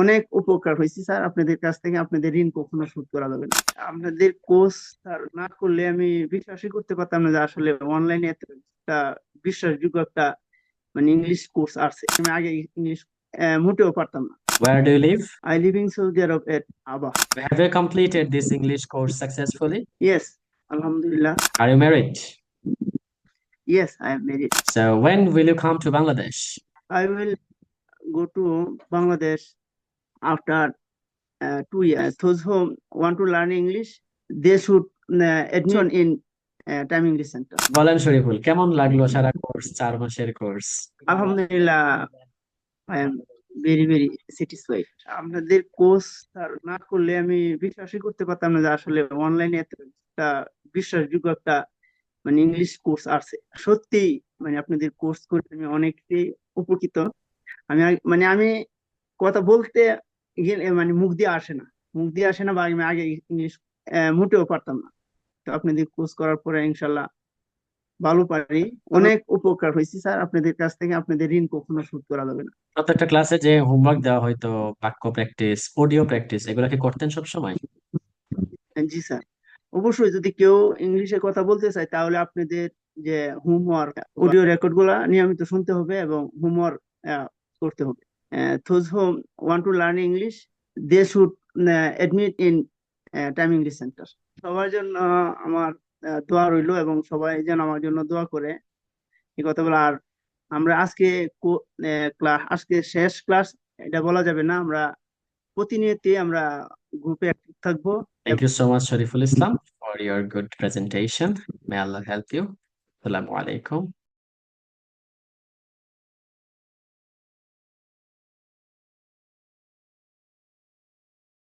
অনেক উপকার হয়েছে স্যার আপনাদের কাছ থেকে আপনাদের ঋণ কখনো শোধ করা যাবে না আপনাদের কোর্স স্যার না করলে আমি বিশ্বাসই করতে পারতাম না যে আসলে অনলাইনে একটা বিশ্বাসযোগ্য একটা মানে ইংলিশ কোর্স আছে আমি আগে ইংলিশ মোটেও পারতাম না Where do you live? I living Saudi Arab at Abha Have you completed this English course successfully? Yes আলহামদুলিল্লাহ Are you married? Yes I am married So when will you come to Bangladesh? I will go to Bangladesh after uh, two years. Those who want to learn English, they should uh, admission in uh, Time English Center. বলেন শরীফুল কেমন লাগল সারা course চার মাসের course Alhamdulillah, I am very very satisfied. আপনাদের course না করলে আমি বিশ্বাসই করতে পারতাম না যে আসলে অনলাইনে একটা বিশ্বাসযোগ্য একটা মানে ইংলিশ কোর্স আছে সত্যি মানে আপনাদের কোর্স করে আমি অনেকটাই উপকৃত আমি মানে আমি কথা বলতে মানে মুখ দিয়ে আসে না। মুখ দিয়ে আসে না বা আমি আগে ইংলিশ মোটেও পারতাম না। তো আপনাদের কোর্স করার পরে ইনশাল্লাহ ভালো পারি। অনেক উপকার হয়েছে স্যার। আপনাদের কাছ থেকে আপনাদের ঋণ কখনো শোধ করা যাবে না। প্রত্যেকটা ক্লাসে যে হোমওয়ার্ক দেওয়া হয়তো বাক্য প্র্যাকটিস অডিও প্র্যাকটিস এগুলা কি করতেন সব সময় জি স্যার। অবশ্যই যদি কেউ ইংলিশে কথা বলতে চায় তাহলে আপনাদের যে হোমওয়ার্ক অডিও রেকর্ডগুলা নিয়মিত শুনতে হবে এবং হোমওয়ার্ক করতে হবে। Those who want to learn English they should uh, admit in uh, Time English Center সবার জন্য আমার দোয়া রইল এবং সবাই যেন আমার জন্য দোয়া করে এই কথাগুলো আর আমরা আজকে ক্লাস আজকে শেষ ক্লাস এটা বলা যাবে না আমরা প্রতিনিয়তই আমরা গ্রুপে অ্যাক্টিভ থাকব Thank you so much, Shariful Islam, for your good presentation. May Allah help you. Assalamu alaikum.